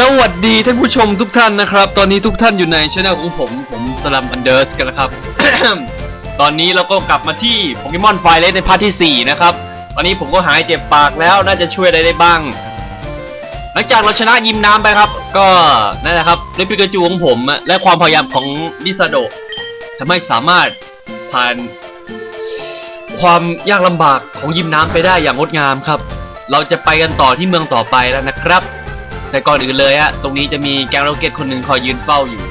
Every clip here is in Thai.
สวัสดีท่านผู้ชมทุกท่านนะครับ ตอนนี้ทุกท่านอยู่ในช่องของผมผมสลัมอันเดอร์สกันแล้วครับ ตอนนี้เราก็กลับมาที่โปเกมอนไฟเลสในพาร์ทที่ 4 นะครับ ตอนนี้ผมก็หายเจ็บปากแล้วน่าจะช่วยอะไรได้บ้าง หลังจากเราชนะยิมน้ำไปครับ ก็นั่นแหละครับด้วยปิกาจูของผมและความพยายามของดิซาโดทำให้สามารถผ่านความยากลำบากของยิมน้ำไปได้อย่างงดงามครับ เราจะไปกันต่อที่เมืองต่อไปแล้วนะครับ แต่ก่อนอื่นเลยอะตรงนี้จะมีแก๊งโรเก็ตคนหนึ่งคอยยืนเฝ้าอยู่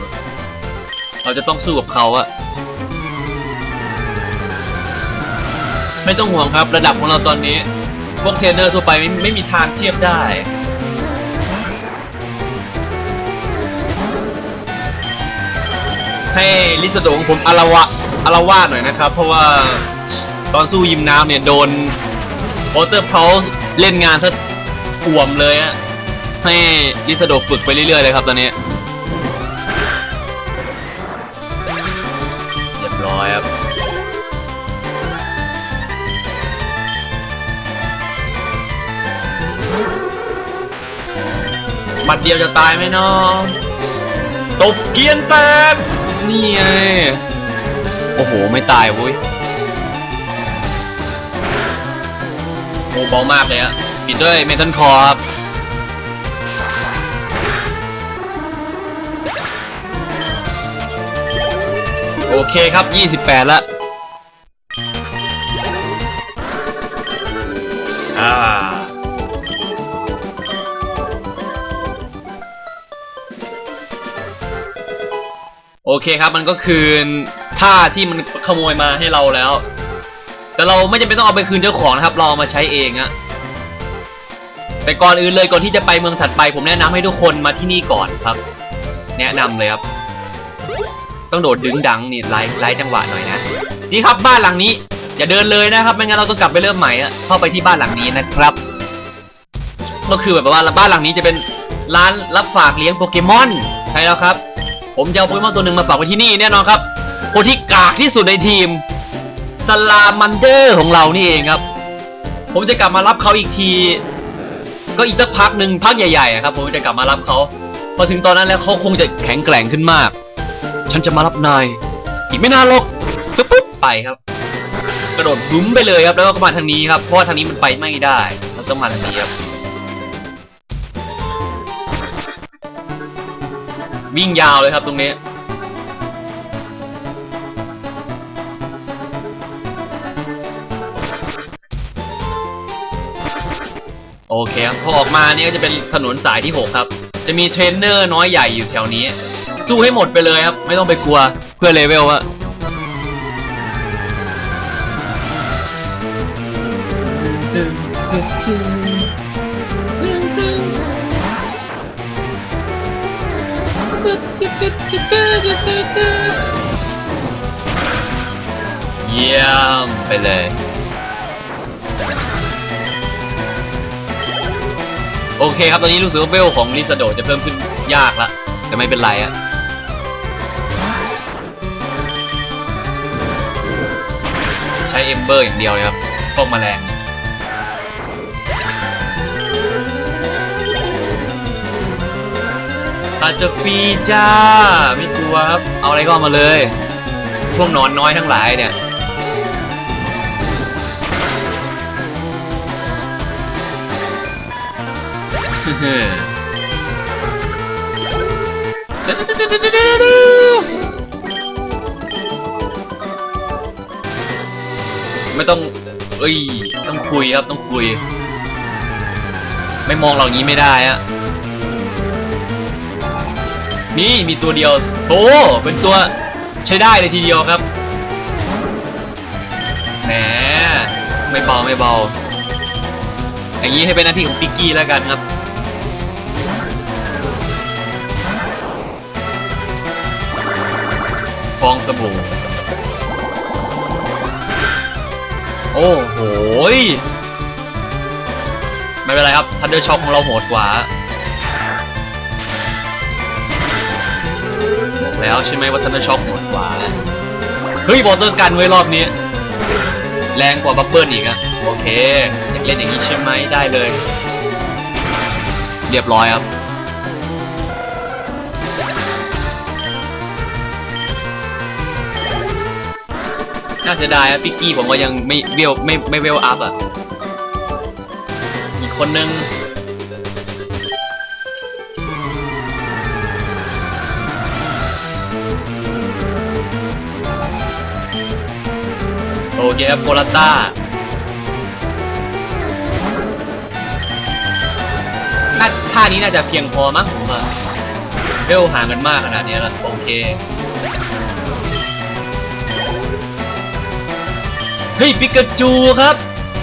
เราจะต้องสู้กับเขาอะไม่ต้องห่วงครับ ระดับของเราตอนนี้ พวกเทรนเนอร์ทั่วไปไม่ไม่มีทางเทียบได้ ให้ลิสโดของผมอารวะอารวาดหน่อยนะครับ เพราะว่าตอนสู้ยิมน้ำเนี่ย โดนวอเตอร์เพลเล่นงานซะอ่วมเลยอะ ให้ลิสโดฝึกไปเรื่อยๆเลยครับตอนนี้เรียบร้อยครับหมัดเดียวจะตายไหมน้องตบเกียนแตกนี่ไงโอ้โห ไม่ตายเว้ยโอ้เบามากเลยอะปิดด้วยเมทัลคอร์ โอเคครับ 28 ละอ่าโอเคครับมันก็คือท่าที่มันขโมยมาให้เราแล้ว แต่เราไม่จำเป็นต้องเอาไปคืนเจ้าของนะครับ เราเอามาใช้เองอะแต่ก่อนอื่นเลยก่อนที่จะไปเมืองถัดไป ผมแนะนำให้ทุกคนมาที่นี่ก่อนครับ แนะนำเลยครับ ต้องโดดดึงดังนี่ไล่ไล่จังหวะหน่อยนะนี่ครับบ้านหลังนี้ อย่าเดินเลยนะครับไม่งั้นเราต้องกลับไปเริ่มใหม่อะเข้าไปที่บ้านหลังนี้นะครับ ก็คือแบบว่าบ้านหลังนี้จะเป็นร้านรับฝากเลี้ยงโปเกมอนใช่แล้วครับ ผมจะเอาโปเกมอนตัวหนึ่งมาฝากไว้ที่นี่แน่นอนครับคนที่กากที่สุดในทีมสลามันเดอร์ของเรานี่เองครับ ผมจะกลับมารับเขาอีกที ก็อีกสักพักหนึ่งพักใหญ่ๆครับ ผมจะกลับมารับเขาพอถึงตอนนั้นแล้วเขาคงจะแข็งแกร่งขึ้นมาก ฉันจะมารับนาย อีกไม่นานหรอกปุ๊บปุ๊บไปครับ กระโดดบุ้มไปเลยครับ แล้วก็มาทางนี้ครับ เพราะว่าทางนี้มันไปไม่ได้เราต้องมาทางนี้ครับ วิ่งยาวเลยครับตรงนี้โอเคครับพอออกมาเนี่ยก็จะเป็นถนนสายที่ 6 ครับ จะมีเทรนเนอร์น้อยใหญ่อยู่แถวนี้ สู้ให้หมดไปเลยครับ ไม่ต้องไปกลัวเพื่อเลเวลอะเยี่ยมไปเลยโอเคครับ ตอนนี้รู้สึกว่าเวลของลิซาโดจะเพิ่มขึ้นยากละ แต่ไม่เป็นไรอะ เบอร์อย่างเดียวเลยครับพวกแมลงอาจจะฟรีจ้า ไม่กลัวครับ เอาอะไรก็เอามาเลย พวกนอนน้อยทั้งหลายเนี่ย ไม่ต้อง เอ้ย ต้องคุยครับต้องคุย ไม่มองเราอย่านี้ไม่ได้อะนี่มีตัวเดียวโอ้เป็นตัวใช้ได้เลยทีเดียวครับแหมไม่เบาไม่เบาอย่างนี้ให้เป็นหน้าที่ของปิกกี้แล้วกันครับฟองสบู่ โอ้โหไม่เป็นไรครับทันเดอร์ช็อคของเราโหดกว่าบอกแล้วใช่ไหมว่าทันเดอร์ช็อคโหดกว่าเฮ้ยบอเตอร์กันไว้รอบนี้ แรงกว่าบับเบิ้ลอีกอะโอเคอยากเล่นอย่างนี้ใช่ไหมได้เลย เรียบร้อยครับ น่าเสียดายอะปิกกี้ผมก็ยังไม่เวลไม่ไม่เวลอัพอะ อีกคนนึงโอเคครับโคลาต้าน่าท่านี้น่าจะเพียงพอมั้งผมว่าเวลห่างกันมากขนาดนี้แล้วโอเค เฮ้ยปิกาจูครับ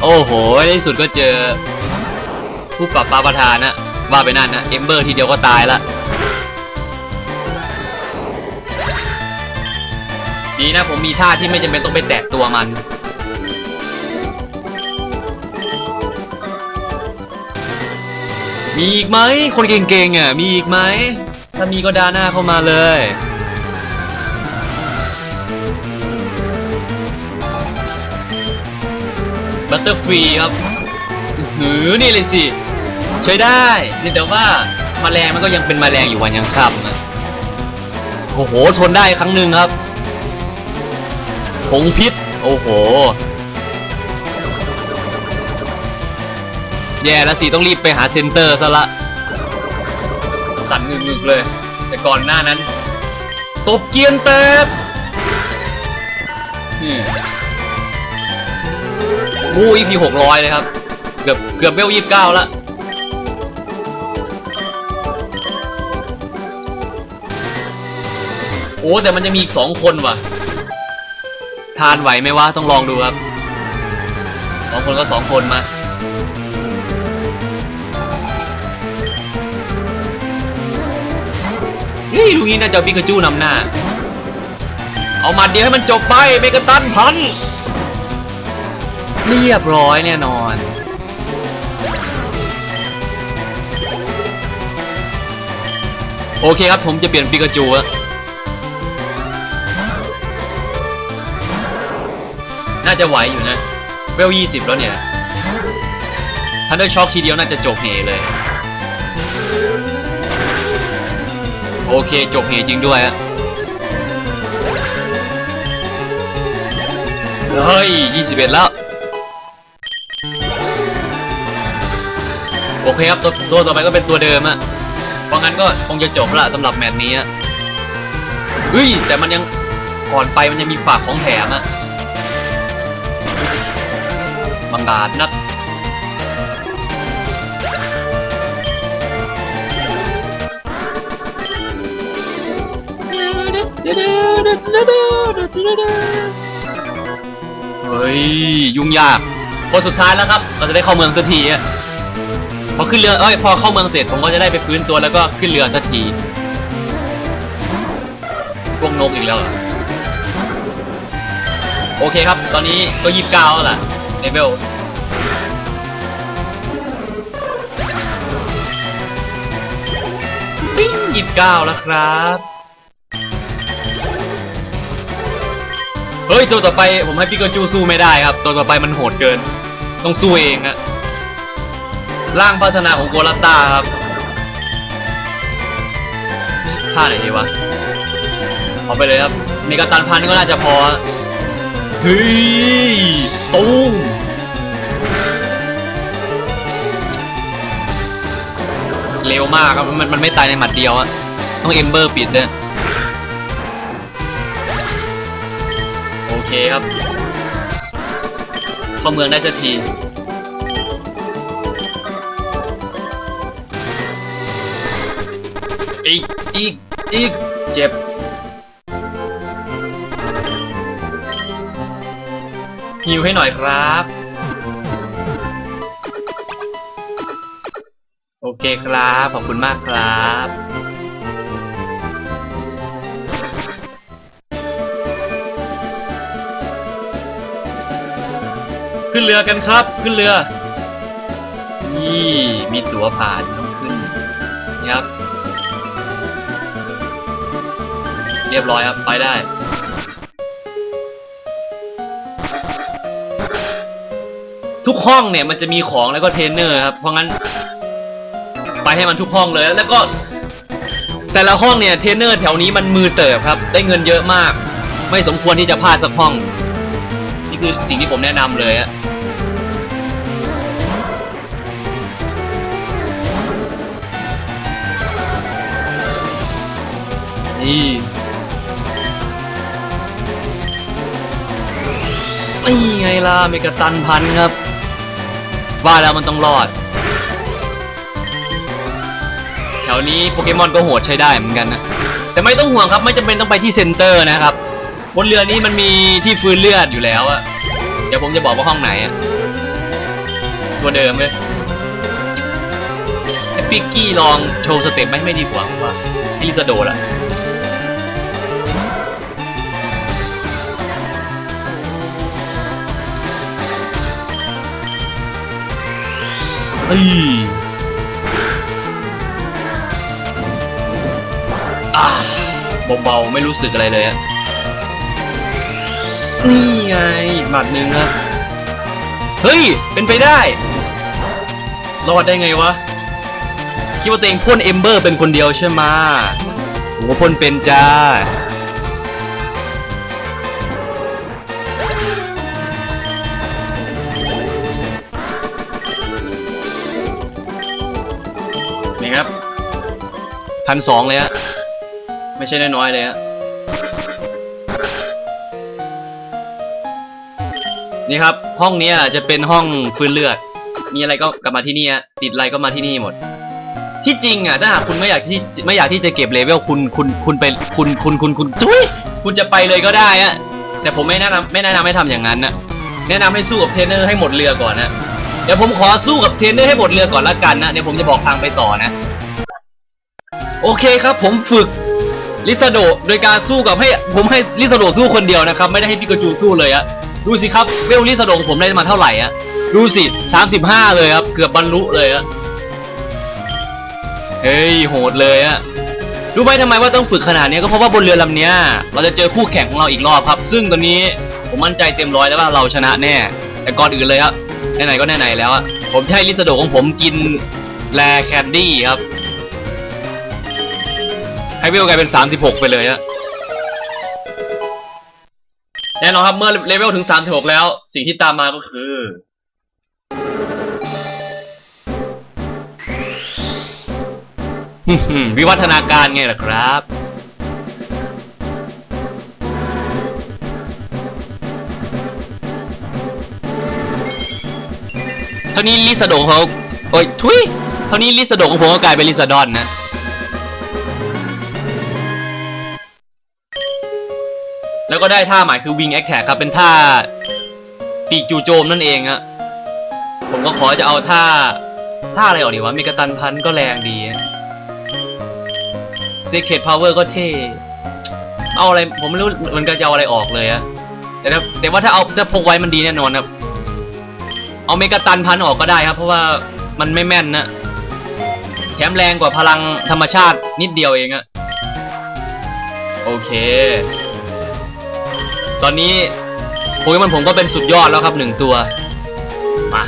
โอ้โหในที่สุดก็เจอ ผู้ปรับปราประธานนะว่าไปนั่นนะเอมเบอร์ทีเดียวก็ตายละดีนะผมมีท่าที่ไม่จำเป็นต้องไปแตะตัวมัน มีอีกไหม คนเก่งๆอะ มีอีกไหม ถ้ามีก็ดาหน้าเข้ามาเลย บัตเตอร์ฟรีครับหือนี่เลยสิ ใช้ได้นี่แต่ว่ามาแมลงมันก็ยังเป็นมแมลงอยู่วันยังค่ำนะโอ้โหทนได้ครั้งหนึ่งครับผงพิษ โอ้โห แย่แล้วสิต้องรีบไปหาเซนเตอร์ซะละ สั่นงึกๆเลย แต่ก่อนหน้านั้น ตบเกียนเต็บอื มูอีพีหกร้อยเลยครับ เกือบเกือบเบลยี่สิบเก้าละโอ้แต่มันจะมีอีกสองคนว่ะ ทานไหวไหมวะ ต้องลองดูครับสองคนก็สองคนมาเฮ้ยลูกนี้น่าจะเอาปิกาจูนำหน้า เอาหมัดเดียวให้มันจบไปเมกาตันพัน เรียบร้อยแน่นอนโอเคครับ ผมจะเปลี่ยนปิกาจูน่าจะไหวอยู่นะ เวลยี่สิบแล้วเนี่ยทันเดอร์ช็อคทีเดียวน่าจะจบเหเลย โอเค จบเหจริงด้วยอะเฮ้ยยี่สิบเอ็ดแล้ว โอเคครับตัวตัวต่อไปก็เป็นตัวเดิมอะเพราะงั้นก็คงจะจบละสำหรับแมตช์นี้อะเฮ้ยแต่มันยังก่อนไปมันยังมีฝากของแถมอะบังกาดนักเฮ้ย ยุ่งยากคนสุดท้ายแล้วครับ เราจะได้เข้าเมืองสักทีอะ พอขึ้นเรือเอ้ยพอเข้าเมืองเสร็จผมก็จะได้ไปฟื้นตัวแล้วก็ขึ้นเรือสักทีพวกนกอีกแล้วโอเคครับ ตอนนี้ก็ยี่สิบเก้าแล้วล่ะเลเวลปิ้งยี่สิบเก้าแล้วครับ เฮ้ย ตัวต่อไปผมให้ปิกาจูสู้ไม่ได้ครับ ตัวต่อไปมันโหดเกิน ต้องสู้เองอะ ร่างพัฒนาของโกลาต้าครับท่าไหนดีวะเอาไปเลยครับเมกาตันพันก็น่าจะพอเฮ้ยตุ้มเร็วมากครับมันมันไม่ตายในหมัดเดียวอะต้องเอมเบอร์ปิดด้วยโอเคครับเข้าเมืองได้สักที อีก อีก เจ็บหิวให้หน่อยครับ โอเคครับ ขอบคุณมากครับ ขึ้นเรือกันครับ ขึ้นเรือ นี่ มีตั๋วผ่านต้องขึ้นนี่ครับ เรียบร้อยครับ ไปได้ ทุกห้องเนี่ยมันจะมีของแล้วก็เทรนเนอร์ครับ เพราะงั้น ไปให้มันทุกห้องเลย แล้วก็ แต่ละห้องเนี่ยเทรนเนอร์แถวนี้มันมือเติบครับ ได้เงินเยอะมาก ไม่สมควรที่จะพลาดสักห้อง นี่คือสิ่งที่ผมแนะนำเลยอะนี่ นี่ไงล่ะเมกะตันพันครับ ว่าแล้วมันต้องรอด แถวนี้โปเกมอนก็โหดใช้ได้เหมือนกันนะ แต่ไม่ต้องห่วงครับไม่จำเป็นต้องไปที่เซ็นเตอร์นะครับ บนเรือนี้มันมีที่ฟื้นเลือดอยู่แล้วอะเดี๋ยวผมจะบอกว่าห้องไหนอะตัวเดิมเลยให้ปิกกี้ลองโชว์สเต็ปไหมไม่ดีกว่าผมว่าให้ลิซาโดดอะ เฮ้ยเบาๆไม่รู้สึกอะไรเลยอะนี่ไงหมัดหนึ่งอะเฮ้ย เป็นไปได้ รอดได้ไงวะ คิดว่าตัวเองพ่นเอมเบอร์เป็นคนเดียวใช่ไหมโอ้พ่นเป็นจ้า พันสองเลยฮะ ไม่ใช่น้อยๆเลยฮะ นี่ครับ ห้องเนี้ยจะเป็นห้องฟื้นเลือด มีอะไรก็กลับมาที่นี่ฮะ ติดอะไรก็มาที่นี่หมด ที่จริงอะ ถ้าหากคุณไม่อยากที่ไม่อยากที่จะเก็บเลเวลคุณคุณคุณไปคุณคุณคุณคุณจุ้ยคุณจะไปเลยก็ได้อะแต่ผมไม่แนะนำไม่แนะนำให้ทำอย่างนั้นนะแนะนำให้สู้กับเทรนเนอร์ให้หมดเรือก่อนนะเดี๋ยวผมขอสู้กับเทรนเนอร์ให้หมดเรือก่อนละกันนะเดี๋ยวผมจะบอกทางไปต่อนะ โอเคครับผมฝึกลิซาโดโดยการสู้กับให้ผมให้ลิซาโดสู้คนเดียวนะครับ ไม่ได้ให้ปิกาจูสู้เลยอะดูสิครับเวลลิซาโดผมได้มาเท่าไหร่อะดูสิสามสิบห้าเลยครับ เกือบบรรลุเลยอะเฮ้ยโหดเลยอะรู้ไหมทำไมว่าต้องฝึกขนาดนี้ก็เพราะว่าบนเรือลำเนี้ยเราจะเจอคู่แข่งของเราอีกรอบครับ ซึ่งตอนนี้ผมมั่นใจเต็มร้อยแล้วว่าเราชนะแน่ แต่ก่อนอื่นเลยครับไหนๆก็ไหนๆแล้วผมให้ลิซาโดของผมกินแลแคนดี้ครับ ให้เวลกลายเป็น 36 ไปเลยอะแน่นอนครับเมื่อเลเวลถึง 36 แล้ว สิ่งที่ตามมาก็คือ วิวัฒนาการไงล่ะครับเท่านี้ลิซาโดของเขาโอ้ยทุยเท่านี้ลิซาโดของผมก็กลายเป็นลิซาดอนนะ ก็ได้ท่าหมายคือวิงแอคแท็กครับเป็นท่าปีกจู่โจมนั่นเองอะผมก็ขอจะเอาท่า ท่าอะไรออกดีวะเมกาตันพันก็แรงดีเซเคทพาวเวอร์ก็เท่ เอาอะไร ผมไม่รู้มันก็จะเอาอะไรออกเลยอะแต่แต่ว่าถ้าเอาจะพกไว้มันดีแน่นอนครับ เอาเมกาตันพันออกก็ได้ครับ เพราะว่ามันไม่แม่นนะแถมแรงกว่าพลังธรรมชาตินิดเดียวเองอะโอเค ตอนนี้โปเกมอนผมก็เป็นสุดยอดแล้วครับหนึ่งตัว มา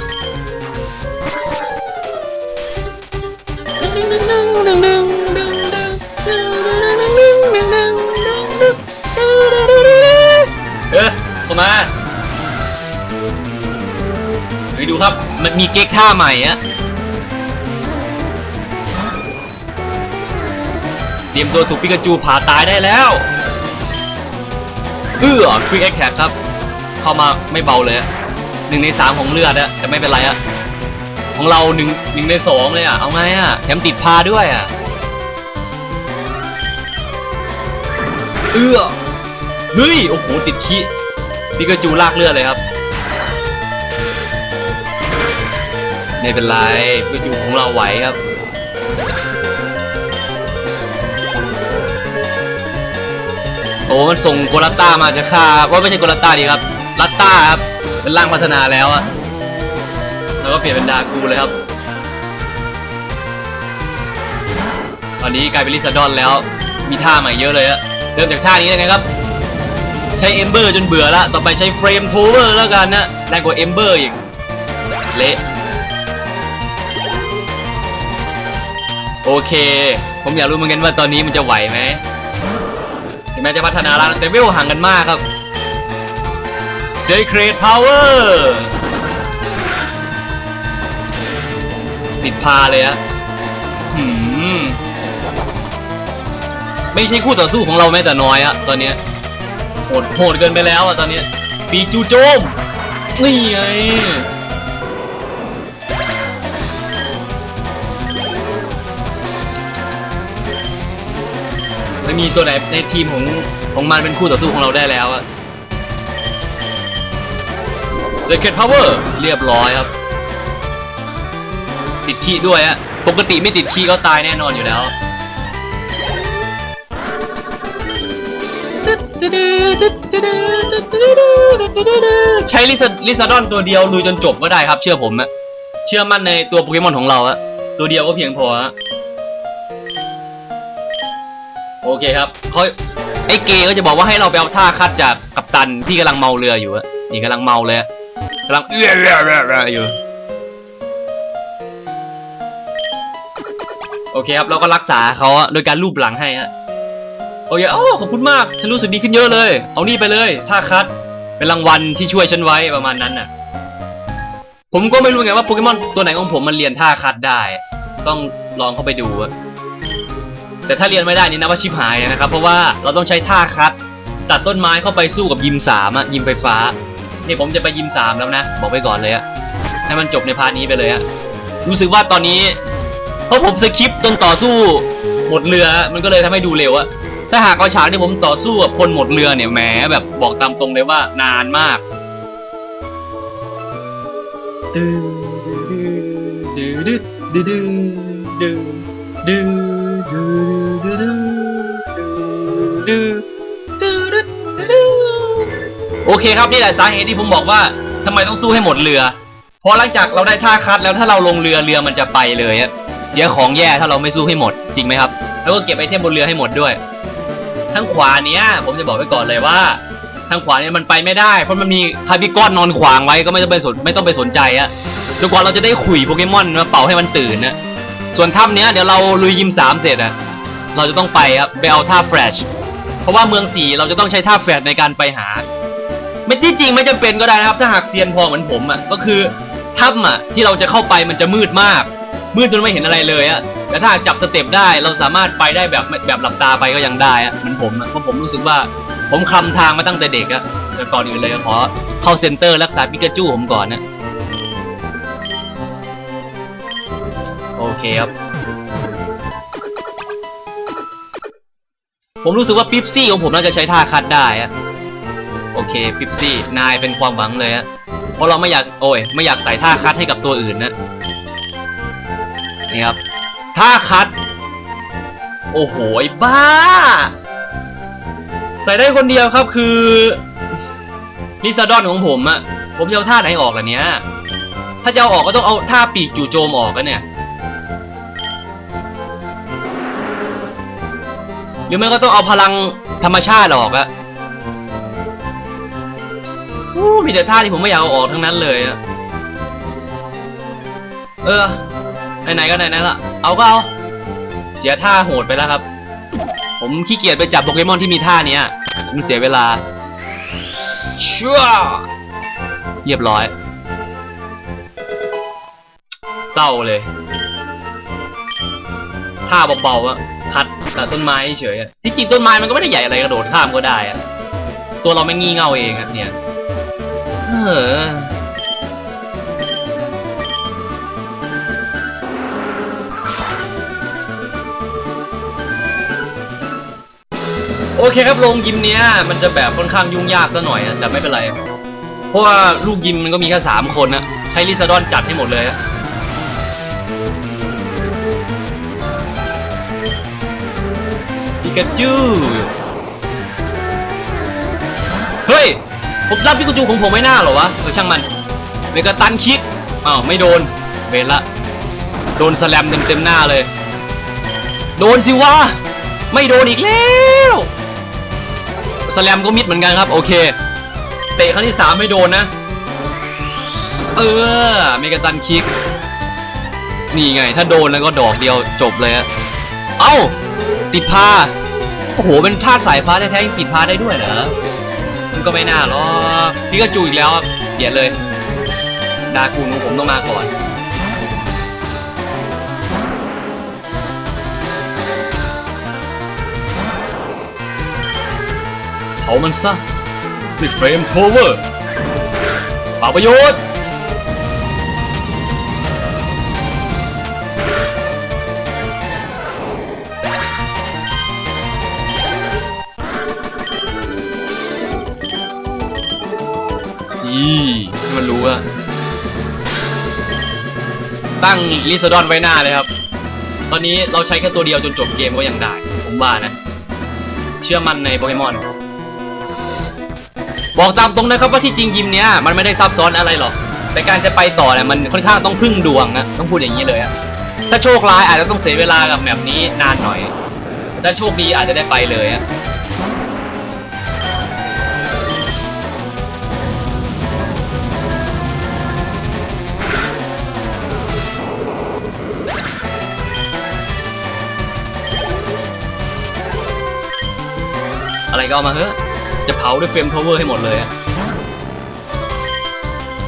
เออเข้ามาไปดูครับ มันมีเก๊กท่าใหม่อะเตรียมตัวถูกปิกาจูผ่าตายได้แล้ว เอื้อควิกแอคแท็กครับ เข้ามาไม่เบาเลยหนึ่งในสามของเลือดอะแต่ไม่เป็นไรอะของเราหนึ่งหนึ่งในสองเลยอะเอาไงอะแถมติดพาด้วยอะเอื้อเฮ้ยโอ้โหติดขี้ปิกาจูลากเลือดเลยครับไม่เป็นไรปิกาจูของเราไหวครับ อ้มันส่งโกลาต้ามาจะฆ่าว่าไม่ใช่โกลาต้าดีครับลัตต้าครับเป็นร่างพัฒนาแล้วอะแล้วก็เปลี่ยนเป็นดากูเลยครับ ตอนนี้กลายเป็นลิซาดอนแล้ว มีท่าใหม่เยอะเลยอะเริ่มจากท่านี้เลยนะครับ ใช้เอมเบอร์จนเบื่อละต่อไปใช้เฟรมโทเวอร์แล้วกันนะแรงกว่าเอมเบอร์อีก เละโอเค ผมอยากรู้เหมือนกันว่าตอนนี้มันจะไหวไหม แม้จะพัฒนาแล้วแต่เวลห่างกันมากครับ Secret Power ติดพาเลยอะหืมไม่ใช่คู่ต่อสู้ของเราแม้แต่น้อยอะตอนเนี้ยโหดโหดเกินไปแล้วอะตอนเนี้ยปีจูโจม นี่ไง ไม่มีตัวไหนในทีมของของมันเป็นคู่ต่อสู้ของเราได้แล้วอะ Secret Power เรียบร้อยครับ ติดขี้ด้วยอะปกติไม่ติดขี้ก็ตายแน่นอนอยู่แล้วใช้ลิซลิซาดอนตัวเดียวลุยจนจบก็ได้ครับ เชื่อผมอะเชื่อมั่นในตัวโปเกมอนของเราอะตัวเดียวก็เพียงพอฮะ โอเคครับเขาไอ้เกย์ก็จะบอกว่าให้เราไปเอาท่าคัดจากกัปตันที่กำลังเมาเรืออยู่อะนี่กำลังเมาเลยกำลังเอื้อเอื้อเอื้อเอื้ออยู่โอเคครับเราก็รักษาเขาโดยการลูบหลังให้ฮะโอเคเอ้ขอบคุณมากฉันรู้สึกดีขึ้นเยอะเลย เอานี่ไปเลยท่าคัดเป็นรางวัลที่ช่วยฉันไว้ประมาณนั้นน่ะ ผมก็ไม่รู้ไงว่าโปเกมอนตัวไหนของผมมันเรียนท่าคัดได้ ต้องลองเข้าไปดูอะ แต่ถ้าเรียนไม่ได้นี่นับว่าชิบหายเลยนะครับ เพราะว่าเราต้องใช้ท่าคัด ตัดต้นไม้เข้าไปสู้กับยิมสามอะยิมไฟฟ้านี่ผมจะไปยิมสามแล้วนะ บอกไปก่อนเลยอะให้มันจบในพาร์ทนี้ไปเลยอะรู้สึกว่าตอนนี้ เพราะผมสคริปต์จนต่อสู้หมดเรือมันก็เลยทำให้ดูเร็วอะถ้าหากเอาฉากที่ผมต่อสู้กับคนหมดเรือเนี่ยแหมแบบบอกตามตรงเลยว่านานมาก โอเคครับนี่แหละสาเหตุที่ผมบอกว่าทำไมต้องสู้ให้หมดเรือ เพราะหลังจากเราได้ท่าคัดแล้วถ้าเราลงเรือเรือมันจะไปเลยอะเสียของแย่ถ้าเราไม่สู้ให้หมดจริงไหมครับ แล้วก็เก็บไอเทมบนเรือให้หมดด้วยทางขวาเนี้ย ผมจะบอกไว้ก่อนเลยว่า ทางขวาเนี้ยมันไปไม่ได้เพราะมันมีพาบิกอนนอนขวางไว้ก็ไม่ต้องไปสนไม่ต้องไปสนใจอะจนกว่าเราจะได้ขุยโปเกมอนมาเป่าให้มันตื่นนะ ส่วนถ้ำเนี้ยเดี๋ยวเราลุยยิมสามเสร็จอะเราจะต้องไปครับไปเอาท่าแฟลชเพราะว่าเมืองสี่เราจะต้องใช้ท่าแฟลชในการไปหา ไม่ที่จริงไม่จำเป็นก็ได้นะครับ ถ้าหากเซียนพอเหมือนผมอะก็คือถ้ำอะที่เราจะเข้าไปมันจะมืดมาก มืดจนไม่เห็นอะไรเลยอะแต่ถ้าหากจับสเต็ปได้เราสามารถไปได้แบบแบบหลับตาไปก็ยังได้อะเหมือนผมอะเพราะผมรู้สึกว่าผมคลำทางมาตั้งแต่เด็กอะแต่ก่อนอื่นเลยขอเข้าเซ็นเตอร์รักษาปิกาจูผมก่อนนะ เคครับ ผมรู้สึกว่าปิ๊ปซี่ของผมน่าจะใช้ท่าคัดได้อะโอเคปิ๊ปซี่นายเป็นความหวังเลยฮะเพราะเราไม่อยากโอ้ยไม่อยากใส่ท่าคัดให้กับตัวอื่นนะนี่ครับท่าคัด โอ้โหบ้า ใส่ได้คนเดียวครับคือลิซาดอนของผมอะผมจะเอาท่าไหนออกล่ะเนี้ยถ้าจะเอาออกก็ต้องเอาท่าปีกจู่โจมออกกันเนี่ย หรือไม่ก็ต้องเอาพลังธรรมชาติออกอะโอ้มีแต่ท่าที่ผมไม่อยากเอาออกทั้งนั้นเลยอะเออ ไหนๆก็ไหนๆละ เอาก็เอา เสียท่าโหดไปแล้วครับ ผมขี้เกียจไปจับโปเกมอนที่มีท่าเนี้ย มันเสียเวลาชั่วเรียบร้อย เศร้าเลย ท่าเบาๆอะ คัดตัดต้นไม้เฉยอะที่จริงต้นไม้มันก็ไม่ได้ใหญ่อะไรกระโดดข้ามก็ได้อะตัวเราไม่งี่เง่าเองอะเนี่ยเออโอเคครับโรงยิมเนี้ยมันจะแบบค่อนข้างยุ่งยากซะหน่อยอะแต่ไม่เป็นไร เพราะว่าลูกยิมมันก็มีแค่สามคนนะใช้ลิซาดอนจัดให้หมดเลย กาจูเฮ้ย ผมรับพิกาจูของผมไม่น่าหรอวะเออช่างมันเมกาตันคิกอ้าวไม่โดนเบนละ โดนสแลมเต็มเต็มหน้าเลย โดนสิวะ ไม่โดนอีกแล้วสแลมก็มิดเหมือนกันครับ โอเค เตะครั้งที่สามไม่โดนนะ เออเมกาตันคิก นี่ไง ถ้าโดนแล้วก็ดอกเดียวจบเลยอะเอ้า ติดพา โอ้โหเป็นธาตุสายฟ้าแท้ๆยังติดพาได้ด้วยเหรอมันก็ไม่น่าหรอกพี่ก็จูอีกแล้วเปลี่ยนเลย ดากูนูผมต้องมาก่อนเอามันซะด้วยเฟรมโทเวอร์เปล่าประโยชน์ ตั้งลิซดอนไว้หน้าเลยครับ ตอนนี้เราใช้แค่ตัวเดียวจนจบเกมก็ยังได้ ผมว่านะ เชื่อมั่นในโปเกมอน บอกตามตรงนะครับว่าที่จริงยิมเนี้ยมันไม่ได้ซับซ้อนอะไรหรอก แต่การจะไปต่อเนี่ยมันค่อนข้างต้องพึ่งดวงนะต้องพูดอย่างนี้เลยอะถ้าโชคร้ายอาจจะต้องเสียเวลากับแบบนี้นานหน่อย แต่ถ้าโชคดีอาจจะได้ไปเลยอะ อะไรก็เอามาเถอะจะเผาด้วยเฟรมทาวเวอร์ให้หมดเลย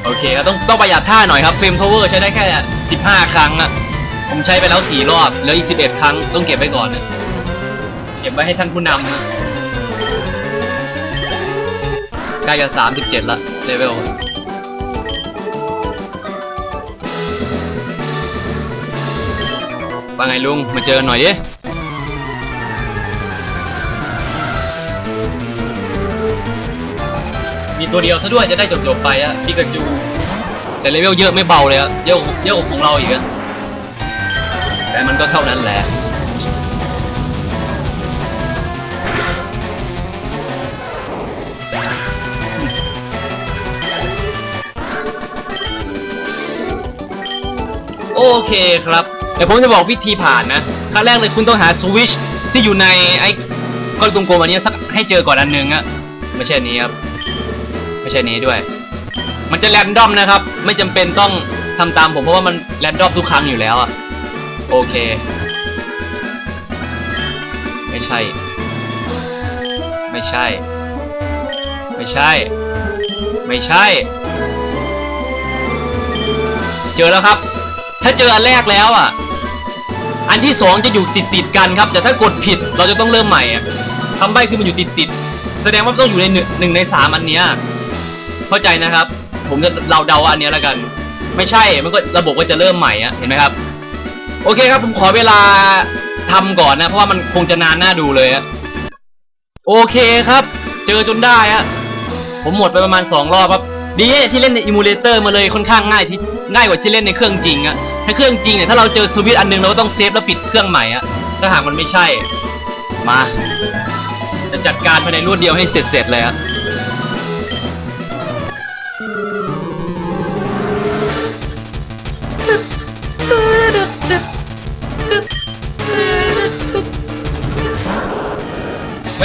โอเคครับต้องต้องประหยัดท่าหน่อยครับเฟรมทาวเวอร์ใช้ได้แค่ 15 ครั้งอะผมใช้ไปแล้ว 4 รอบเหลืออีก 11 ครั้งต้องเก็บไว้ก่อนนะเก็บไว้ให้ท่านผู้นำนะใกล้จะ 37 ละเลเวลว่าไงลุง มาเจอหน่อยดิ มีตัวเดียวซะด้วยจะได้จบๆไปอะปิกาจูแต่เลเวลเยอะไม่เบาเลยอะเยอะเยอะของเราอีกอะแต่มันก็เท่านั้นแหละโอเคครับเดี๋ยวผมจะบอกวิธีผ่านนะขั้นแรกเลยคุณต้องหาสวิชที่อยู่ในไอ้ก้อนกลมๆอันนี้สักให้เจอก่อนอันหนึงอะไม่ใช่อันนี้ครับ ไม่ใช่นี้ด้วย มันจะแรนดอมนะครับ ไม่จำเป็นต้องทำตามผมเพราะว่ามันแรนดอมทุกครั้งอยู่แล้วอะโอเค ไม่ใช่ ไม่ใช่ ไม่ใช่ ไม่ใช่ เจอแล้วครับ ถ้าเจออันแรกแล้วอะ อันที่สองจะอยู่ติดติดกันครับ แต่ถ้ากดผิดเราจะต้องเริ่มใหม่อะคำใบ้คือมันอยู่ติดติด แสดงว่าต้องอยู่ในหนึ่งหนึ่งในสามอันเนี้ย เข้าใจนะครับ ผมจะเราเดาอันเนี้ยแล้วกัน ไม่ใช่มันก็ระบบก็จะเริ่มใหม่อะเห็นไหมครับ โอเคครับผมขอเวลาทำก่อนนะ เพราะว่ามันคงจะนานหน่าดูเลยอะโอเคครับ เจอจนได้อะผมหมดไปประมาณสองรอบครับดีที่เล่นในอิมูเลเตอร์มาเลยค่อนข้างง่ายที่ง่ายกว่าที่เล่นในเครื่องจริงอะถ้าเครื่องจริงเนี่ยถ้าเราเจอสวิตช์อันหนึงเราก็ต้องเซฟแล้วปิดเครื่องใหม่อะถ้าหากมันไม่ใช่มาจะจัดการภายในรวดเดียวให้เสร็จเสร็จๆเลยอะ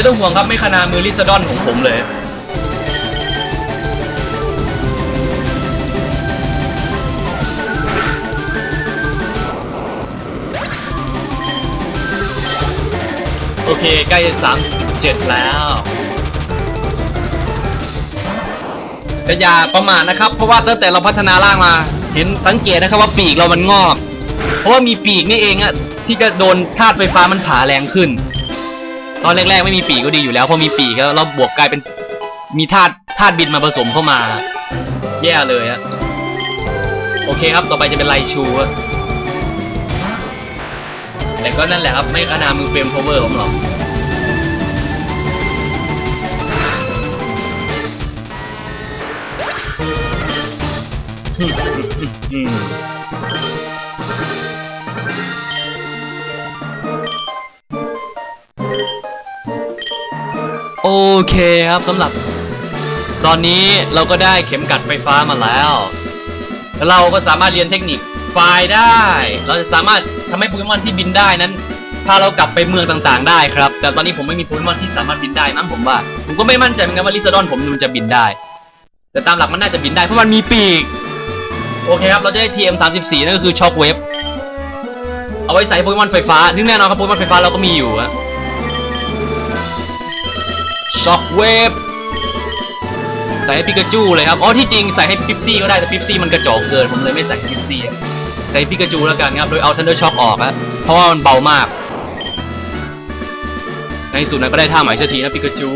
ไม่ต้องห่วงครับไม่ขนามือลิซดอนของผมเลย โอเค ใกล้สามเจ็ดแล้วแต่อย่าประมาทนะครับ เพราะว่าตั้งแต่เราพัฒนาร่างมา เห็นสังเกตนะครับว่าปีกเรามันงอกเพราะว่ามีปีกนี่เองอะที่จะโดนธาตุไฟฟ้ามันผ่าแรงขึ้น ตอนแรกๆไม่มีปีกก็ดีอยู่แล้วพอมีปีกแล้วเราบวกกลายเป็นมีธาตุธาตุบินมาผสมเข้ามา แย่เลยอะโอเคครับต่อไปจะเป็นไลชูอะแต่ก็นั่นแหละครับไม่ขนามือเฟรมโคเวอร์ผมหรอกอืม เคครับสำหรับ ตอนนี้เราก็ได้เข็มกัดไฟฟ้ามาแล้ว แล้วเราก็สามารถเรียนเทคนิคไฟได้ เราจะสามารถทำให้โปเกมอนที่บินได้นั้นพาเรากลับไปเมืองต่างๆ ได้ครับ แต่ตอนนี้ผมไม่มีโปเกมอนที่สามารถบินได้มั้งผมว่า ผมก็ไม่มั่นใจเหมือนกันว่าลิซาดอนผมมันจะบินได้ แต่ตามหลักมันน่าจะบินได้เพราะมันมีปีก โอเคครับ เราจะได้ TM 3 4 นั่นก็คือช็อคเวฟ เอาไว้ใส่โปเกมอนไฟฟ้า ซึ่งแน่นอนครับโปเกมอนไฟฟ้าเราก็มีอยู่อะ ช็อคเวฟใส่ให้ปิกาจูเลยครับ อ๋อที่จริงใส่ให้ปิปซี่ก็ได้แต่ปิปซี่มันกระจอกเกินผมเลยไม่ใส่ปิปซี่ใส่ปิกาจูแล้วกันครับ โดยเอาทันเดอร์ช็อคออกอะเพราะว่ามันเบามาก ในสุดนั้นก็ได้ท่าหม่เสียทีนะปิกาจู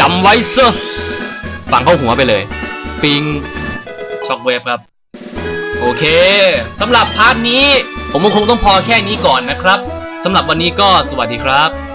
จำไว้เซอะฝังเข้าหัวไปเลย ปิงช็อกเวฟครับ โอเคสำหรับพาร์ทนี้ ผมคงต้องพอแค่นี้ก่อนนะครับสำหรับวันนี้ก็สวัสดีครับ